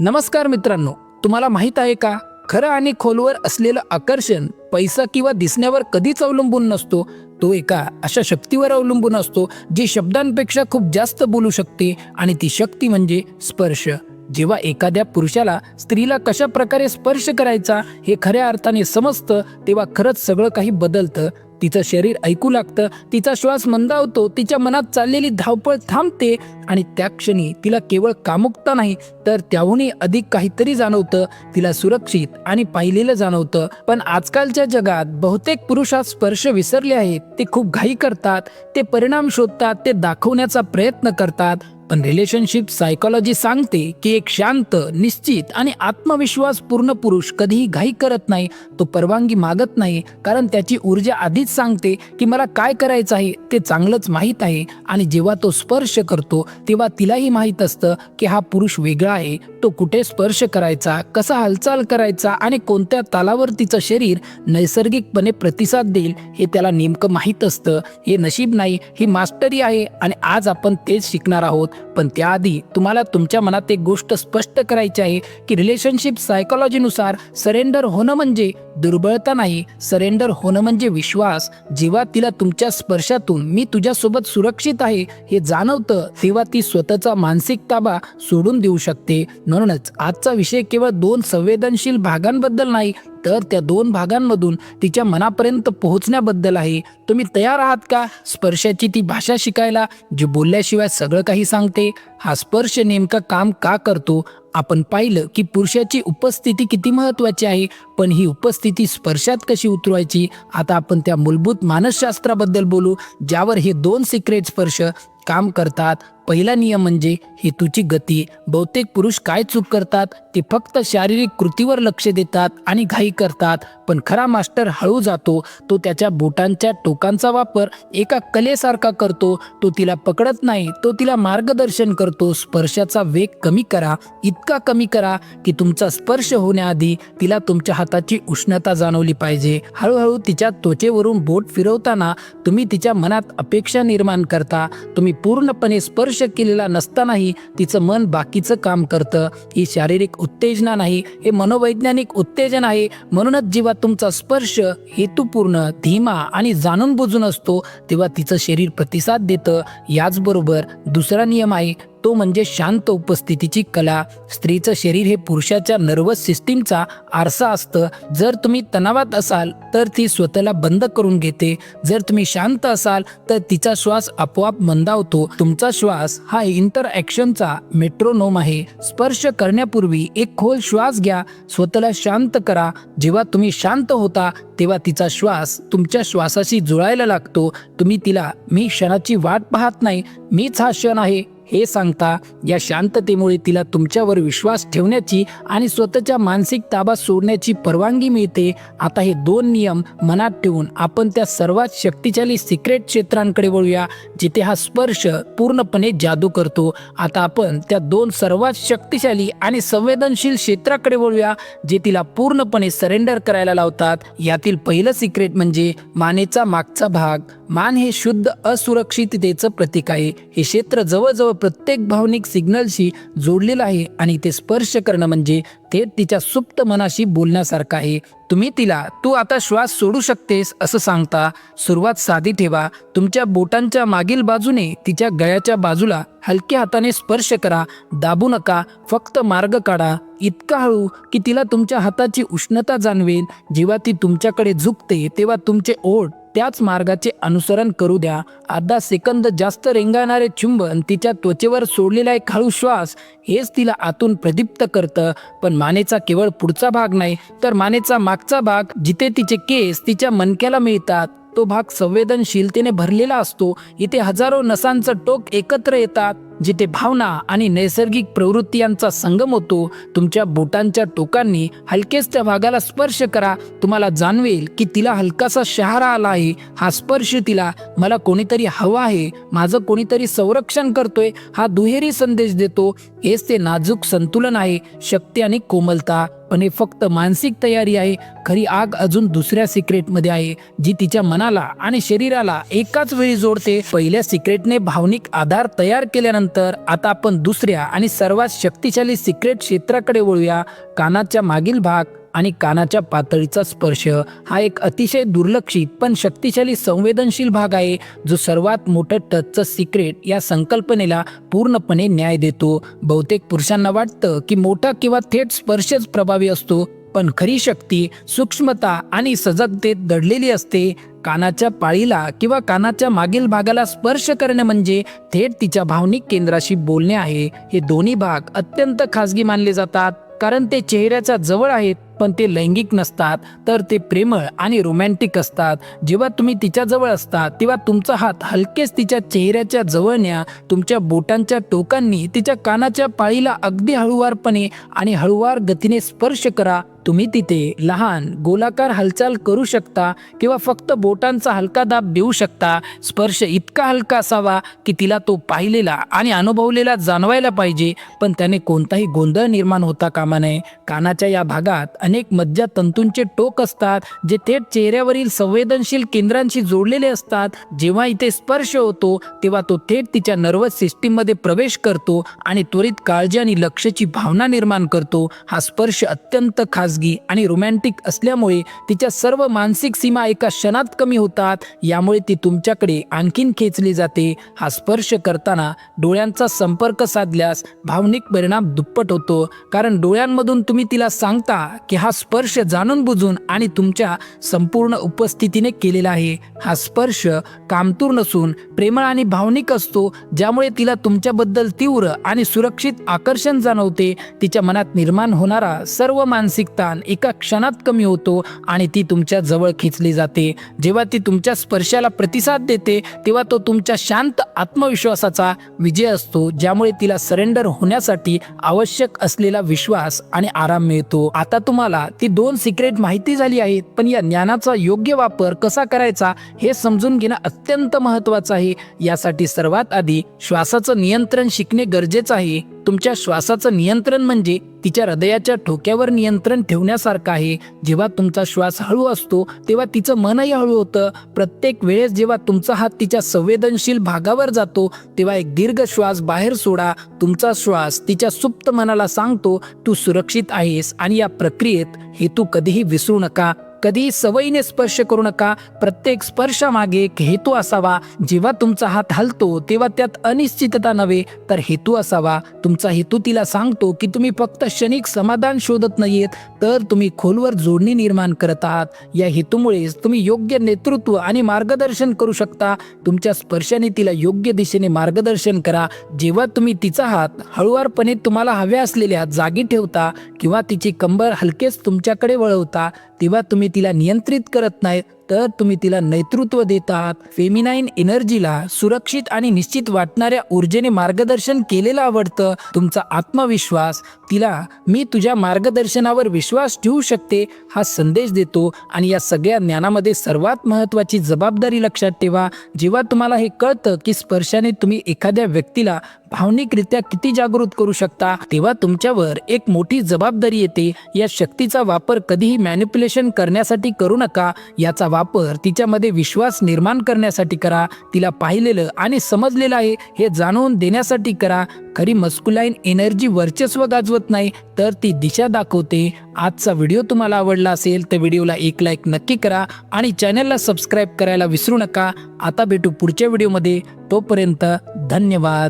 नमस्कार मित्रांनो तुम्हाला माहीत आहे का? खरं आणि खोलवर असलेलं आकर्षण पैसा किंवा दिसण्यावर कधीच अवलंबून नसतो. तो एका अशा शक्तीवर अवलंबून असतो जी शब्दांपेक्षा खूप जास्त बोलू शकते आणि ती शक्ती म्हणजे स्पर्श. जेव्हा एखाद्या पुरुषाला स्त्रीला कशा प्रकारे स्पर्श करायचा हे खऱ्या अर्थाने समजतं तेव्हा खरंच सगळं काही बदलतं. तिचं शरीर ऐकू लागतं तिचा श्वास मंदावतो तिच्या मनात चाललेली धावपळ थांबते आणि त्या क्षणी तिला केवळ कामुकता नाही तर त्याहूनही अधिक काहीतरी जाणवतं. तिला सुरक्षित आणि पाहिलेलं जाणवतं. पण आजकालच्या जगात बहुतेक पुरुषात स्पर्श विसरले आहेत ते खूप घाई करतात ते परिणाम शोधतात ते दाखवण्याचा प्रयत्न करतात. पण रिलेशनशिप सायकोलॉजी सांगते की एक शांत निश्चित आणि आत्मविश्वास पूर्ण पुरुष कधीही घाई करत नाही तो परवानगी मागत नाही. कारण त्याची ऊर्जा आधीच सांगते की मला काय करायचं आहे ते चांगलंच माहीत आहे आणि जेव्हा तो स्पर्श करतो तेव्हा तिलाही माहीत असतं की हा पुरुष वेगळा आहे. तो कुठे स्पर्श करायचा कसा हालचाल करायचा आणि कोणत्या तालावर तिचं शरीर नैसर्गिकपणे प्रतिसाद देईल हे त्याला नेमकं माहीत असतं. हे नशीब नाही ही मास्टरी आहे आणि आज आपण तेच शिकणार आहोत. पण त्याआधी तुम्हाला तुमच्या मनात एक गोष्ट स्पष्ट करायची आहे की रिलेशनशिप सायकोलॉजीनुसार सरेंडर होणं म्हणजे दुर्बळता नाही सरेंडर होणं म्हणजे विश्वास. जेव्हा तिला तुमच्या स्पर्शातून मी तुझ्यासोबत सुरक्षित आहे हे जाणवतं तेव्हा ती स्वतःचा मानसिक ताबा सोडून देऊ शकते. म्हणूनच आजचा विषय केवळ दोन संवेदनशील भागांबद्दल नाही तर त्या दोन भागांमधून तिच्या मनापर्यंत पोहोचण्याबद्दल आहे. तुम्ही तयार आहात का? स्पर्शाची ती भाषा शिकायला जी बोलल्याशिवाय सगळं काही सांगते. हा स्पर्श नेमका काम का करतो? आपण पाहिलं की पुरुषाची उपस्थिती किती महत्वाची आहे पण ही उपस्थिती स्पर्शात कशी उतरवायची? आता आपण त्या मूलभूत मानसशास्त्राबद्दल बोलू ज्यावर हे दोन सिक्रेट स्पर्श काम करतात. पहिला नियम म्हणजे हेतूची गती. बहुतेक पुरुष काय चूक करतात? ते फक्त शारीरिक कृतीवर लक्ष देतात आणि घाई करतात. पण खरा मास्टर हळू जातो. तो त्याच्या बोटांच्या टोकांचा वापर एका कलेसारखा करतो. तो तिला पकडत नाही. तो तिला मार्गदर्शन करतो. स्पर्शाचा वेग कमी करा. इतका कमी करा की तुमचा स्पर्श होण्याआधी तिला तुमच्या हाताची उष्णता जाणवली पाहिजे. हळूहळू तिच्या त्वचेवरून बोट फिरवताना तुम्ही तिच्या मनात अपेक्षा निर्माण करता. तुम्ही पूर्णपणे स्पर्श केलेला नसतानाही तिचं मन बाकीचं काम करतं. ही शारीरिक उत्तेजना नाही हे मनोवैज्ञानिक उत्तेजन आहे. म्हणूनच जेव्हा तुमचा स्पर्श हेतुपूर्ण धीमा आणि जाणून बुजून असतो तेव्हा तिचं शरीर प्रतिसाद देतं. याचबरोबर दुसरा नियम आहे तो म्हणजे शांत उपस्थितीची कला. स्त्रीचं शरीर हे पुरुषाच्या नर्वस सिस्टीमचा आरसा असतं. जर तुम्ही तणावात असाल तर ती स्वतःला बंद करून घेते. जर तुम्ही शांत असाल तर तिचा श्वास आपोआप मंदावतो. तुमचा श्वास हा इंटर ॲक्शनचा मेट्रोनोम आहे. स्पर्श करण्यापूर्वी एक खोल श्वास घ्या. स्वतःला शांत करा. जेव्हा तुम्ही शांत होता तेव्हा तिचा श्वास तुमच्या श्वासाशी जुळायला लागतो. तुम्ही तिला मी क्षणाची वाट पाहत नाही. मीच हा क्षण आहे. हे सांगता या शांततेमुळे तिला तुमच्यावर विश्वास ठेवण्याची आणि स्वतःच्या मानसिक ताबा सोडण्याची परवानगी मिळते. आता हे दोन नियम मनात ठेवून आपण त्या सर्वात शक्तिशाली सिक्रेट क्षेत्रांकडे वळूया जिथे हा स्पर्श पूर्णपणे जादू करतो. आता आपण त्या दोन सर्वात शक्तिशाली आणि संवेदनशील क्षेत्राकडे वळूया जे तिला पूर्णपणे सरेंडर करायला लावतात. यातील पहिलं सिक्रेट म्हणजे मानेचा मागचा भाग. मान हे शुद्ध असुरक्षिततेचं प्रतीक आहे. हे क्षेत्र जवळजवळ प्रत्येक भावनिक सिग्नलशी जोडलेलं आहे आणि ते स्पर्श करणं म्हणजे ते तिच्या सुप्त मनाशी बोलण्यासारखं आहे. तुम्ही तिला तू आता श्वास सोडू शकतेस असं सांगता. सुरुवात साधी ठेवा. तुमच्या बोटांच्या मागील बाजूने तिच्या गळ्याच्या बाजूला हलक्या हाताने स्पर्श करा. दाबू नका. फक्त मार्ग काढा. इतका हळू की तिला तुमच्या हाताची उष्णता जाणवेल. जेव्हा ती तुमच्याकडे झुकते तेव्हा तुमचे ओठ त्याच मार्गाचे अनुसरण करू द्या. अर्धा सेकंद जास्त रेंगाळणारे चुंबन तिच्या त्वचेवर सोडलेला एक हळू श्वास हेच तिला आतून प्रदीप्त करतं. पण मानेचा केवळ पुढचा भाग नाही तर मानेचा मागचा भाग जिथे तिचे केस तिच्या मनक्याला मिळतात तो भाग संवेदनशीलतेने भरलेला असतो. इथे हजारो नसांचं टोक एकत्र येतात. जिथे भावना आणि नैसर्गिक प्रवृत्ती यांचा संगम होतो तुमच्या बोटांच्या टोकांनी हलकेच त्या भागाला स्पर्श करा. तुम्हाला जाणवेल की तिला हलकासा शहारा आला आहे. हा स्पर्श तिला मला कोणीतरी हवा आहे. माझं कोणीतरी संरक्षण करतोय. हा दुहेरी संदेश देतो. हेच ते नाजूक संतुलन आहे शक्ती आणि कोमलता. पण हे फक्त मानसिक तयारी आहे. खरी आग अजून दुसऱ्या सिक्रेटमध्ये आहे जी तिच्या मनाला आणि शरीराला एकाच वेळी जोडते. पहिल्या सिक्रेटने भावनिक आधार तयार केल्यानंतर आता आपण दुसऱ्या आणि सर्वात शक्तिशाली सिक्रेट क्षेत्राकडे वळूया. कानाच्या मागील भाग आणि कानाच्या पातळीचा स्पर्श. हा एक अतिशय दुर्लक्षित पण शक्तिशाली संवेदनशील भाग आहे जो सर्वात मोठं टचचं सिक्रेट या संकल्पनेला पूर्णपणे न्याय देतो. बहुतेक पुरुषांना वाटतं की मोठा किंवा थेट स्पर्शच प्रभावी असतो. पण खरी शक्ती सूक्ष्मता आणि सजगतेत दडलेली असते. कानाच्या पाळीला किंवा कानाच्या मागील भागाला स्पर्श करणे म्हणजे थेट तिच्या भावनिक केंद्राशी बोलणे आहे. हे दोन्ही भाग अत्यंत खाजगी मानले जातात. कारण ते चेहऱ्याच्या जवळ आहेत पण ते लैंगिक नसतात. तर ते प्रेमळ आणि रोमॅन्टिक असतात. जेव्हा तुम्ही तिच्या जवळ असतात तेव्हा तुमचा हात हलकेच तिच्या चेहऱ्याच्या जवळ न्या तुमच्या बोटांच्या टोकांनी तिच्या कानाच्या पाळीला अगदी हळुवारपणे आणि हळुवार गतीने स्पर्श करा. तुम्ही तिथे लहान गोलाकार हालचाल करू शकता किंवा फक्त बोटांचा हलका दाब देऊ शकता. स्पर्श इतका हलका असावा की तिला तो पाहिलेला आणि अनुभवलेला जाणवायला पाहिजे पण त्याने कोणताही गोंधळ निर्माण होता कामा नये. कानाच्या या भागात अनेक मज्जा तंतूंचे टोक असतात जे थेट चेहऱ्यावरील संवेदनशील केंद्रांशी जोडलेले असतात. जेव्हा इथे स्पर्श होतो तेव्हा तो थेट तिच्या नर्वस सिस्टीममध्ये प्रवेश करतो आणि त्वरित काळजी आणि लक्षची भावना निर्माण करतो. हा स्पर्श अत्यंत खास खाजगी आणि रोमॅन्टिक असल्यामुळे तिच्या सर्व मानसिक सीमा एका क्षणात कमी होतात. यामुळे ती तुमच्याकडे आणखीन खेचली जाते. हा स्पर्श करताना डोळ्यांचा संपर्क साधल्यास भावनिक परिणाम दुप्पट होतो. कारण डोळ्यांमधून तुम्ही तिला सांगता की हा स्पर्श जाणून बुजून आणि तुमच्या संपूर्ण उपस्थितीने केलेला आहे. हा स्पर्श कामतूर नसून प्रेमळ आणि भावनिक असतो. ज्यामुळे तिला तुमच्याबद्दल तीव्र आणि सुरक्षित आकर्षण जाणवते. तिच्या मनात निर्माण होणारा सर्व मानसिक ताण एका क्षणात कमी होतो आणि ती तुमच्या जवळ खेचली जाते. जेव्हा ती तुमच्या स्पर्शाला प्रतिसाद देते तेव्हा तो तुमच्या शांत आत्मविश्वासाचा विजय असतो ज्यामुळे तिला सरेंडर होण्यासाठी आवश्यक असलेला विश्वास आणि आराम मिळतो. आता तुम्हाला ती दोन सिक्रेट माहिती झाली आहेत पण या ज्ञानाचा योग्य वापर कसा करायचा हे समजून घेणं अत्यंत महत्वाचं आहे. यासाठी सर्वात आधी श्वासाचं नियंत्रण शिकणे गरजेचं आहे. तुमच्या श्वासाचं नियंत्रण म्हणजे तिच्या हृदयाच्या ठोक्यावर नियंत्रण ठेवण्यासारखं आहे. जेव्हा तुमचा श्वास हळू असतो तेव्हा तिचं मनही हळू होतं. प्रत्येक वेळेस जेव्हा तुमचा हात तिच्या संवेदनशील भागावर जातो तेव्हा एक दीर्घ श्वास बाहेर सोडा. तुमचा श्वास तिच्या सुप्त मनाला सांगतो तू सुरक्षित आहेस आणि या प्रक्रियेत हेतू कधीही विसरू नका. कधी सवयीने स्पर्श करू नका. प्रत्येक स्पर्शामागे एक हेतू असावा. जेव्हा तुमचा हात हलतो तेव्हा त्यात अनिश्चितता नव्हे तर हेतू असावा. तुमचा हेतू तिला सांगतो की तुम्ही फक्त क्षणिक समाधान शोधत नाहीयेत तर तुम्ही खोलवर जोडणी निर्माण करत आहात. या हेतूमुळेच तुम्ही योग्य नेतृत्व आणि मार्गदर्शन करू शकता. तुमच्या स्पर्शाने तिला योग्य दिशेने मार्गदर्शन करा. जेव्हा तुम्ही तिचा हात हळुवारपणे तुम्हाला हव्या असलेल्या जागी ठेवता किंवा तिची कंबर हलकेच तुमच्याकडे वळवता तेव्हा तुम्ही तिला नियंत्रित करत नाही तर तुम्ही तिला नेतृत्व देतात. फेमिनाईन एनर्जीला सुरक्षित आणि निश्चित वाटणाऱ्या ऊर्जेने मार्गदर्शन केलेलं आवडतं. तुमचा आत्मविश्वास तिला मी तुझ्या मार्गदर्शनावर विश्वास ठेवू शकते हा संदेश देतो. आणि या सगळ्या ज्ञानामध्ये सर्वात महत्त्वाची जबाबदारी लक्षात ठेवा. जेव्हा तुम्हाला हे कळतं की स्पर्शाने तुम्ही एखाद्या व्यक्तीला भावनिकरित्या किती जागृत करू शकता तेव्हा तुमच्यावर एक मोठी जबाबदारी येते. या शक्तीचा वापर कधीही मॅन्युप्युलेशन करण्यासाठी करू नका. याचा वापर वापर तिच्यामध्ये विश्वास निर्माण करण्यासाठी करा तिला पाहिलेलं आणि समजलेलं आहे हे जाणून देण्यासाठी करा. खरी मस्कुलाईन एनर्जी वर्चस्व गाजवत नाही तर ती दिशा दाखवते. आजचा व्हिडिओ तुम्हाला आवडला असेल तर व्हिडिओला एक लाईक नक्की करा आणि चॅनलला सबस्क्राईब करायला विसरू नका. आता भेटू पुढच्या व्हिडिओमध्ये. तोपर्यंत धन्यवाद.